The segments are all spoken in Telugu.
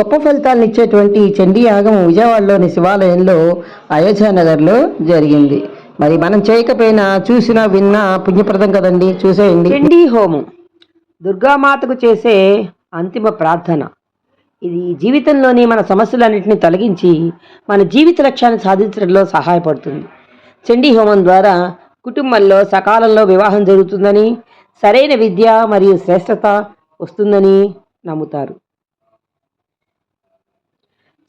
గొప్ప ఫలితాలను ఇచ్చేటువంటి చండీ యాగం విజయవాడలోని శివాలయంలో అయోధ్య నగర్లో జరిగింది. మరి మనం చేయకపోయినా చూసినా విన్నా పుణ్యప్రదం కదండి? చూసేయండి. చండీ హోమం. దుర్గామాతకు చేసే అంతిమ ప్రార్థన. ఇది జీవితంలోని మన సమస్యలన్నింటినీ తొలగించి మన జీవిత లక్ష్యాన్ని సాధించడంలో సహాయపడుతుంది. చండీ హోమం ద్వారా కుటుంబంలో సకాలంలో వివాహం జరుగుతుందని సరైన విద్య మరియు శ్రేష్టత వస్తుందని నమ్ముతారు.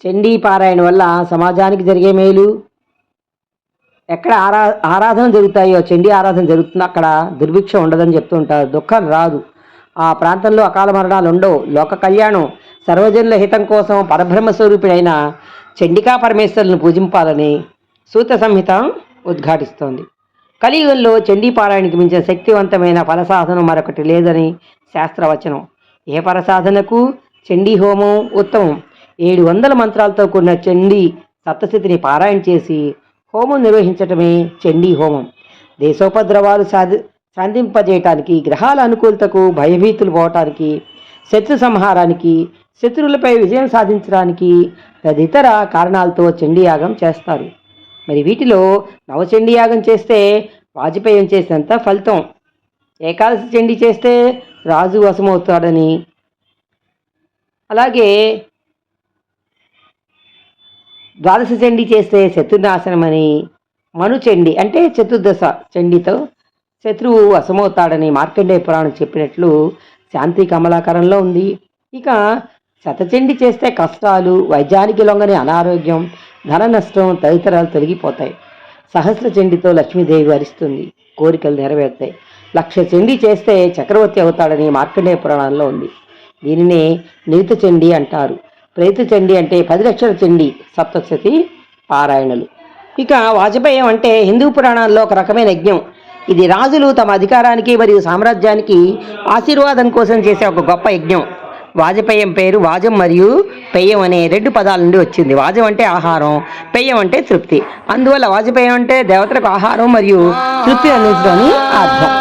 చండీ పారాయణ వల్ల సమాజానికి జరిగే మేలు? ఎక్కడ ఆరా ఆరాధన జరుగుతాయో చండీ ఆరాధన జరుగుతుందో అక్కడ దుర్భిక్ష ఉండదని చెప్తూ ఉంటారు. దుఃఖం రాదు. ఆ ప్రాంతంలో అకాల మరణాలు ఉండవు. లోక కళ్యాణం సర్వజనుల హితం కోసం పరబ్రహ్మ స్వరూపుడైన చండికా పరమేశ్వరులను పూజింపాలని సూత సంహిత ఉద్ఘాటిస్తోంది. కలియుగంలో చండీ పారాయణకి మించిన శక్తివంతమైన ఫలసాధనం మరొకటి లేదని శాస్త్రవచనం. ఏ పరసాధనకు చండీ హోమం ఉత్తమం. ఏడు వందల మంత్రాలతో కూడిన చండీ సప్తశతిని పారాయణ చేసి హోమం నిర్వహించటమే చండీ హోమం. దేశోపద్రవాలు సాధి సంధింపజేయటానికి గ్రహాల అనుకూలతకు భయభీతులు పోవటానికి శత్రు సంహారానికి శత్రువులపై విజయం సాధించడానికి తదితర కారణాలతో చండీయాగం చేస్తారు. మరి వీటిలో నవచండీయాగం చేస్తే వాజపేయం చేసినంత ఫలితం. ఏకాదశి చండీ చేస్తే రాజు వశమవుతాడని. అలాగే ద్వాదశ చండీ చేస్తే శత్రునాశనమని మనుచండి అంటే చతుర్దశ చండీతో శత్రువు వశమవుతాడని మార్కండేయ పురాణం చెప్పినట్లు శాంతి కమలాకరంలో ఉంది. ఇక శతచండి చేస్తే కష్టాలు వైద్యానికి లొంగని అనారోగ్యం ధన నష్టం తదితరాలు తొలగిపోతాయి. సహస్ర చండితో లక్ష్మీదేవి వరిస్తుంది. కోరికలు నెరవేరుతాయి. లక్ష చండి చేస్తే చక్రవర్తి అవుతాడని మార్కండేయ పురాణంలో ఉంది. దీనినే నిరిత చండి అంటారు. ప్రేత చండి అంటే పది లక్షల చండి సప్తశతి పారాయణలు. ఇక వాజపేయం అంటే హిందూ పురాణాల్లో ఒక రకమైన యజ్ఞం. ఇది రాజులు తమ అధికారానికి మరియు సామ్రాజ్యానికి ఆశీర్వాదం కోసం చేసే ఒక గొప్ప యజ్ఞం. వాజపేయం పేరు వాజం మరియు పెయ్యం అనే రెండు పదాల నుండి వచ్చింది. వాజం అంటే ఆహారం పెయ్యం అంటే తృప్తి. అందువల్ల వాజపేయం అంటే దేవతలకు ఆహారం మరియు తృప్తి అందించడం అర్థం.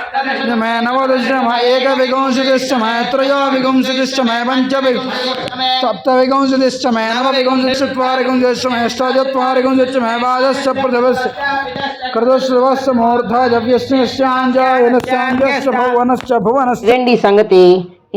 मे नवदश च मे एकविंशतिश्च मे त्रयोविंशतिश्च मे पञ्चवि सप्तविंशतिश्च मे नवविंशतिश्चत्वारिंशतिश्च मे अष्टाचत्वारिंशतिश्च मे द्वादश प्रथमस्य कृतश्रवस्य मूर्धाजव्यस्याञ्जायनस्याञ्जस्य भुवनश्च भुवनश्च ఇదండి ఈ సంగతి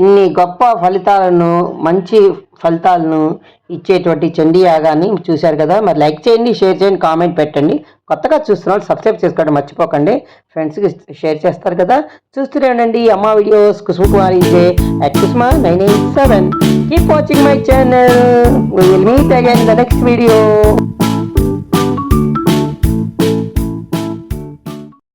ఇన్ని గొప్ప ఫలితాలను మంచి ఫలితాలను ఇచ్చేటువంటి చండీ యాగాన్ని చూశారు కదా. మరి లైక్ చేయండి షేర్ చేయండి కామెంట్ పెట్టండి. కొత్తగా చూస్తున్న సబ్స్క్రైబ్ చేసుకోవడం మర్చిపోకండి. ఫ్రెండ్స్కి షేర్ చేస్తారు కదా. చూస్తూనే ఉండండి అమ్మ videos Kusuma Kumar ఇజే at Kusuma nine eight seven. Keep watching my channel will meet again the next video